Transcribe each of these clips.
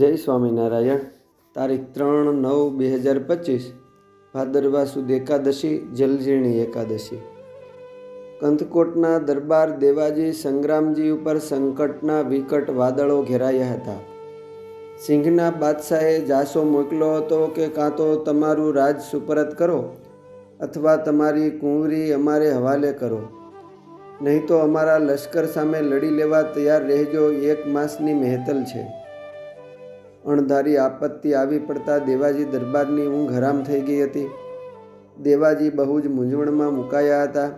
જય સ્વામિનારાયણ તારીખ ત્રણ નવ બે હજાર પચીસ, ભાદરવા સુદ એકાદશી જલઝીણી એકાદશી. કંથકોટના દરબાર દેવાજી સંગ્રામજી ઉપર સંકટના વિકટ વાદળો ઘેરાયા હતા. સિંહના બાદશાહે જાસો મોકલ્યો હતો કે કાં તો તમારું રાજ સુપરત કરો અથવા તમારી કુંવરી અમારે હવાલે કરો. નહીં તો અમારા લશ્કર સામે લડી લેવા તૈયાર રહેજો, એક માસની મહેતલ છે. અણધારી આપત્તિ આવી પડતા દેવાજી દરબારની ઊંઘ હરામ થઈ ગઈ હતી. દેવાજી બહુ જ મૂંઝવણમાં મુકાયા હતા.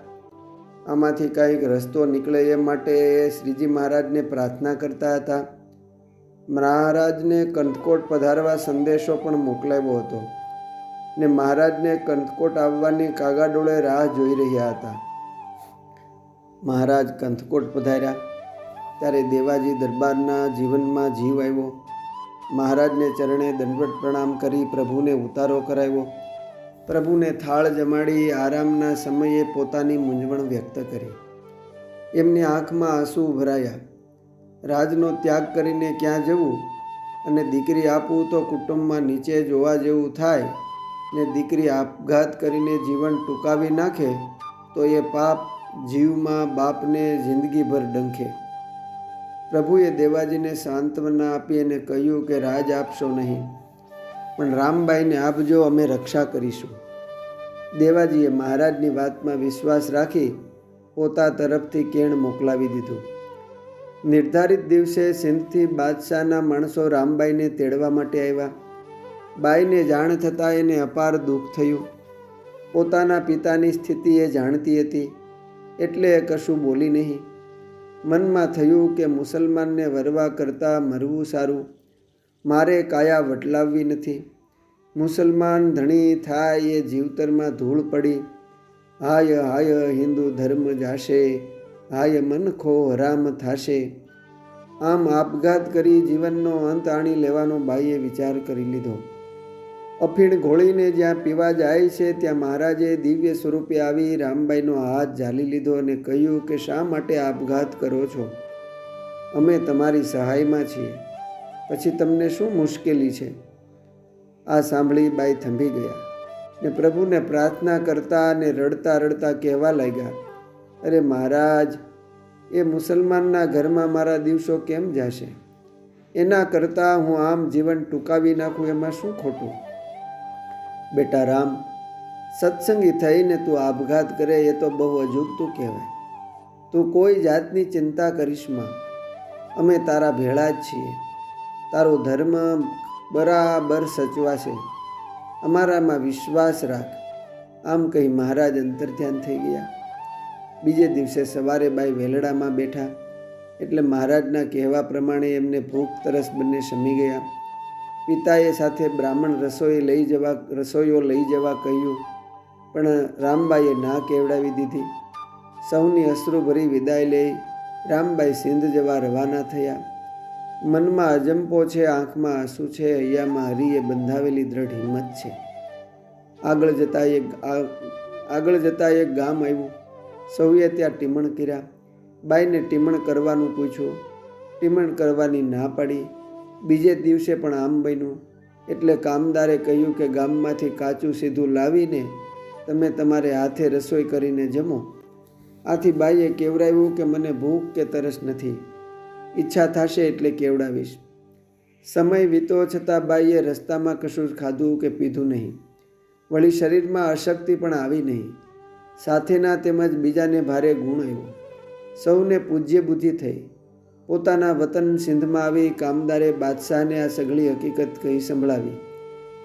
આમાંથી કાંઈક રસ્તો નીકળે એ માટે શ્રીજી મહારાજને પ્રાર્થના કરતા હતા. મહારાજને કંથકોટ પધારવા સંદેશો પણ મોકલાવ્યો હતો ને મહારાજને કંથકોટ આવવાની કાગાડોળે રાહ જોઈ રહ્યા હતા. મહારાજ કંથકોટ પધાર્યા. ત્યારે દેવાજી દરબારના જીવનમાં જીવ આવ્યો. મહારાજને ચરણે દંડવટ પ્રણામ કરી પ્રભુને ઉતારો કરાવ્યો. પ્રભુને થાળ જમાડી આરામના સમયે પોતાની મૂંઝવણ વ્યક્ત કરી. એમની આંખમાં આંસુ ભરાયા રાજનો ત્યાગ કરીને ક્યાં જવું? અને દીકરી આપવું તો કુટુંબમાં નીચે જોવા જેવું થાય. ને દીકરી આપઘાત કરીને જીવન ટૂંકાવી નાખે, તો એ પાપ જીવમાં બાપને જિંદગીભર ડંખે. પ્રભુએ દેવાજીને સાંત્વના આપી અને કહ્યું કે રાજ આપશો નહીં. પણ રામબાઈને આપજો અમે રક્ષા કરીશું. દેવાજીએ મહારાજની વાતમાં વિશ્વાસ રાખી પોતા તરફથી કેણ મોકલાવી દીધું. નિર્ધારિત દિવસે સિંધથી બાદશાહના માણસો રામબાઈને તેડવા માટે આવ્યા. બાઈને જાણ થતાં એને અપાર દુઃખ થયું. પોતાના પિતાની સ્થિતિ એ જાણતી હતી. એટલે કશું બોલી નહીં. મનમાં થયું કે મુસલમાનને વરવા કરતાં મરવું સારું. મારે કાયા વટલાવવી નથી. મુસલમાન ધણી થાય એ જીવતરમાં ધૂળ પડી. હાય હાય, હિન્દુ ધર્મ જાશે. હાય, મનખો હરામ થાશે. આમ આપઘાત કરી જીવનનો અંત આણી લેવાનો બાઈએ વિચાર કરી લીધો. અફીણ ઘોળીને જ્યાં પીવા જાય છે, ત્યાં મહારાજે દિવ્ય સ્વરૂપે આવી રામબાઈનો હાથ ઝાલી લીધો અને કહ્યું કે, શા માટે આપઘાત કરો છો? અમે તમારી સહાયમાં છીએ. પછી તમને શું મુશ્કેલી છે? આ સાંભળી બાઈ થંભી ગયા ને પ્રભુને પ્રાર્થના કરતા અને રડતા રડતા કહેવા લાગ્યા, અરે મહારાજ, એ મુસલમાનના ઘરમાં મારા દિવસો કેમ જશે? એના કરતાં હું આમ જીવન ટૂંકાવી નાખું એમાં શું ખોટું? બેટા રામ, સત્સંગી થઈને તું આપઘાત કરે એ તો બહુ અજુગતું કહેવાય. તું કોઈ જાતની ચિંતા કરીશમાં અમે તારા ભેળા જ છીએ. તારો ધર્મ બરાબર સચવાશે. અમારામાં વિશ્વાસ રાખ. આમ કહી મહારાજ અંતર્ધ્યાન થઈ ગયા. બીજે દિવસે સવારે બાઈ વેલડામાં બેઠા. એટલે મહારાજના કહેવા પ્રમાણે એમને ભૂખ તરસ બંને શમી ગયા. પિતાએ સાથે બ્રાહ્મણ રસોઈ લઈ જવા, રસોઈઓ લઈ જવા કહ્યું. પણ રામબાઈએ ના કેવડાવી દીધી. સૌની અશ્રુભરી વિદાય લઈ રામબાઈ સિંધ જવા રવાના થયા. મનમાં અજંપો છે, આંખમાં આંસુ છે, હૈયામાં હરિએ બંધાવેલી દ્રઢ હિંમત છે. આગળ જતા એક આગળ જતા એક ગામ આવ્યું. સૌએ ત્યાં ટીમણ કર્યા. બાઈને ટીમણ કરવાનું પૂછ્યું. ટીમણ કરવાની ના પાડી. બીજે દિવસે પણ આમ બન્યું. એટલે કામદારે કહ્યું કે ગામમાંથી કાચું સીધું લાવીને તમે તમારે હાથે રસોઈ કરીને જમો. આથી બાઈએ કેવડાવ્યું કે મને ભૂખ કે તરસ નથી. ઈચ્છા થશે એટલે કેવડાવીશ. સમય વીતો છતાં બાઈએ રસ્તામાં કશું ખાધું કે પીધું નહીં. વળી શરીરમાં અશક્તિ પણ આવી નહીં. સાથેના તેમજ બીજાને ભારે ગુણ આવ્યો. સૌને પૂજ્ય બુદ્ધિ થઈ. પોતાના વતન સિંધમાં આવી કામદારે બાદશાહને આ સઘળી હકીકત કહી સંભળાવી.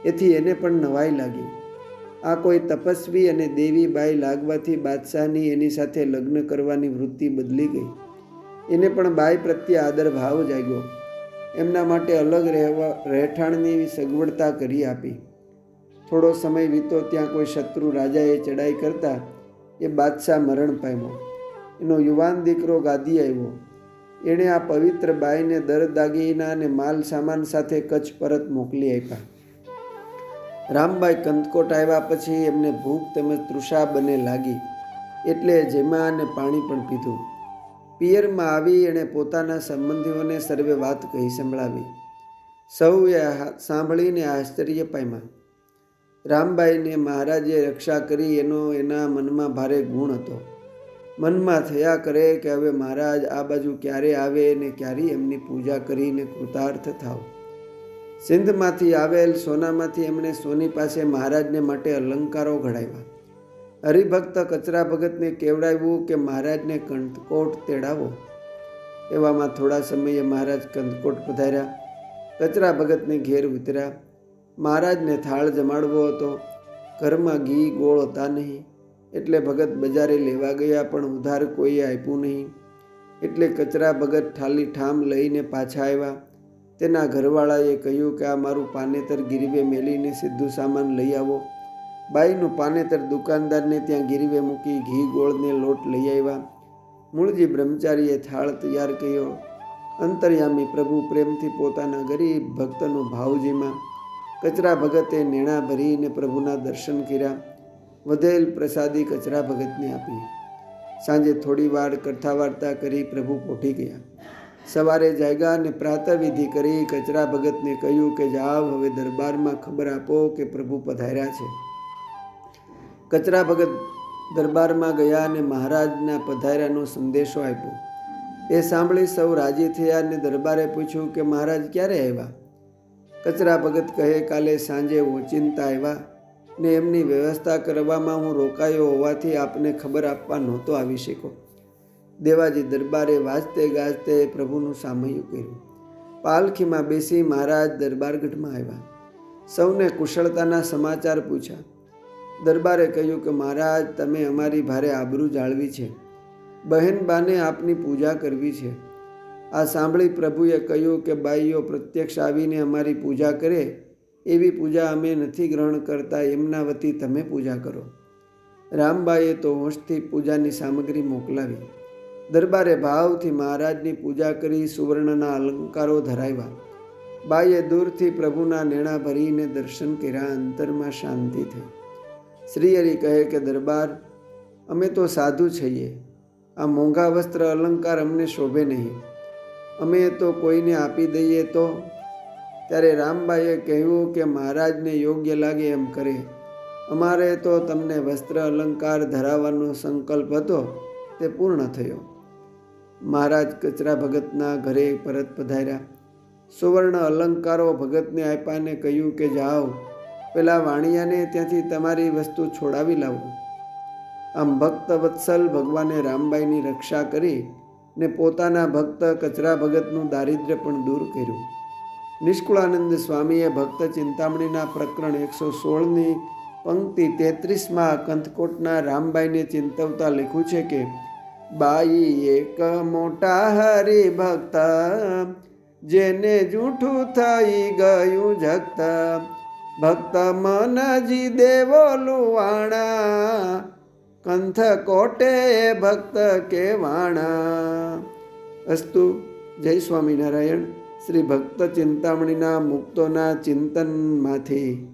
એથી એને પણ નવાઈ લાગી. આ કોઈ તપસ્વી અને દેવી બાઈ લાગવાથી બાદશાહની એની સાથે લગ્ન કરવાની વૃત્તિ બદલી ગઈ. એને પણ બાઈ પ્રત્યે આદર ભાવ જાગ્યો. એમના માટે અલગ રહેવા, રહેઠાણની સગવડતા કરી આપી. થોડો સમય વીતો ત્યાં કોઈ શત્રુ રાજાએ ચડાઈ કરતા એ બાદશાહ મરણ પામ્યો. એનો યુવાન દીકરો ગાદી આવ્યો. એણે આ પવિત્ર બાઈને દર દાગીના અને માલ સામાન સાથે કચ્છ પરત મોકલી આપ્યા. રામબાઈ કંદકોટ આવ્યા પછી એમને ભૂખ તેમજ તૃષા બને લાગી, એટલે જેમાં અને પાણી પણ પીધું. પિયરમાં આવી એણે પોતાના સંબંધીઓને સર્વે વાત કહી સંભળાવી. સૌએ સાંભળીને આશ્ચર્ય પામ્યા. રામબાઈને મહારાજે રક્ષા કરી એનો એના મનમાં ભારે ગુણ હતો. મનમાં થયા કરે કે હવે મહારાજ આ બાજુ ક્યારે આવે ને ક્યારે એમની પૂજા કરીને કૃતાર્થ થાવ. સિંધમાંથી આવેલ સોનામાંથી એમણે સોની પાસે મહારાજને માટે અલંકારો ઘડાવ્યા. હરિભક્ત કચરા ભગતને કેવડાવ્યું કે મહારાજને કંદકોટ તેડાવો. એવામાં થોડા સમયે મહારાજ કંદકોટ પધાર્યા. કચરા ભગતને ઘેર ઉતર્યા. મહારાજને થાળ જમાડવો હતો. ઘરમાં ઘી ગોળ હતા નહીં. એટલે ભગત બજારે લેવા ગયા, પણ ઉધાર કોઈએ આપ્યું નહીં. એટલે કચરા ભગત ઠાલી ઠામ લઈને પાછા આવ્યા. તેના ઘરવાળાએ કહ્યું કે આ મારું પાનેતર ગીરવે મેલીને સીધું સામાન લઈ આવો. બાઈનું પાનેતર દુકાનદારને ત્યાં ગીરવે મૂકી ઘી ગોળને લોટ લઈ આવ્યા. મૂળજી બ્રહ્મચારીએ થાળ તૈયાર કર્યો. અંતર્યામી પ્રભુ પ્રેમથી પોતાના ગરીબ ભક્તનો ભાવજીમાં કચરા ભગતે નેણા ભરીને પ્રભુના દર્શન કર્યા. વધેલ પ્રસાદી કચરા ભગતને આપી. સાંજે થોડી વાર કથા વાર્તા કરી પ્રભુ પોઠી ગયા. સવારે જાગ્યા અને પ્રાતઃવિધિ કરી કચરા ભગતને કહ્યું કે જાઓ, હવે દરબારમાં ખબર આપો કે પ્રભુ પધાર્યા છે. કચરા ભગત દરબારમાં ગયા અને મહારાજના પધાર્યાનો સંદેશો આપ્યો. એ સાંભળી સૌ રાજી થયા અને દરબારે પૂછ્યું કે મહારાજ ક્યારે આવ્યા? કચરા ભગત કહે, કાલે સાંજે ઓચિંતા આવ્યા. ને એમની વ્યવસ્થા કરવામાં હું રોકાયો હોવાથી આપને ખબર આપવા નહોતો આવી શક્યો. દેવાજી દરબારે વાજતે ગાજતે પ્રભુનું સામયું કર્યું. પાલખીમાં બેસી મહારાજ દરબારગઢમાં આવ્યા. સૌને કુશળતાના સમાચાર પૂછ્યા. દરબારે કહ્યું કે, મહારાજ, તમે અમારી ભારે આબરૂ જાળવી છે. બહેન બાને આપની પૂજા કરવી છે. આ સાંભળી પ્રભુએ કહ્યું કે, બાઈઓ પ્રત્યક્ષ આવીને અમારી પૂજા કરે એવી પૂજા અમે નથી ગ્રહણ કરતા, એમના વતી તમે પૂજા કરો. રામબાઈએ તો હોંશથી પૂજાની સામગ્રી મોકલાવી. દરબારે ભાવથી મહારાજની પૂજા કરી સુવર્ણના અલંકારો ધરાવ્યા. બાઈએ દૂરથી પ્રભુના નેણા ભરીને દર્શન કર્યા, અંતરમાં શાંતિ થઈ. શ્રીહરિ કહે કે, દરબાર, અમે તો સાધુ છીએ. આ મોંઘા વસ્ત્ર અલંકાર અમને શોભે નહીં. અમે તો કોઈને આપી દઈએ તો ત્યારે રામબાઈએ કહ્યું કે મહારાજને યોગ્ય લાગે એમ કરે. અમારે તો તમને વસ્ત્ર અલંકાર ધરાવવાનો સંકલ્પ હતો, તે પૂર્ણ થયો. મહારાજ કચરા ભગતના ઘરે પરત પધાર્યા. સુવર્ણ અલંકારો ભગતને આપ્યાને કહ્યું કે જાઓ, પેલા વાણિયાને ત્યાંથી તમારી વસ્તુ છોડાવી લાવો. આમ ભક્ત વત્સલ ભગવાને રામબાઈની રક્ષા કરી ને પોતાના ભક્ત કચરા ભગતનું દારિદ્ર્ય પણ દૂર કર્યું. નિષ્કુળાનંદ સ્વામીએ ભક્ત ચિંતામણીના પ્રકરણ એકસો સોળની પંક્તિ તેત્રીસમાં કંથકોટના રામબાઈને ચિંતવતા લખ્યું છે કે, બાઈ એક મોટા હરિભક્ત, જેને જૂઠું થઈ ગયું જગત. ભક્ત મનજી દેવો લુવાણા કંથ કોટે ભક્ત કેવાણા. અસ્તુ, જય સ્વામિનારાયણ. શ્રી ભક્ત ચિંતામણીના મુક્તોના ચિંતનમાંથી.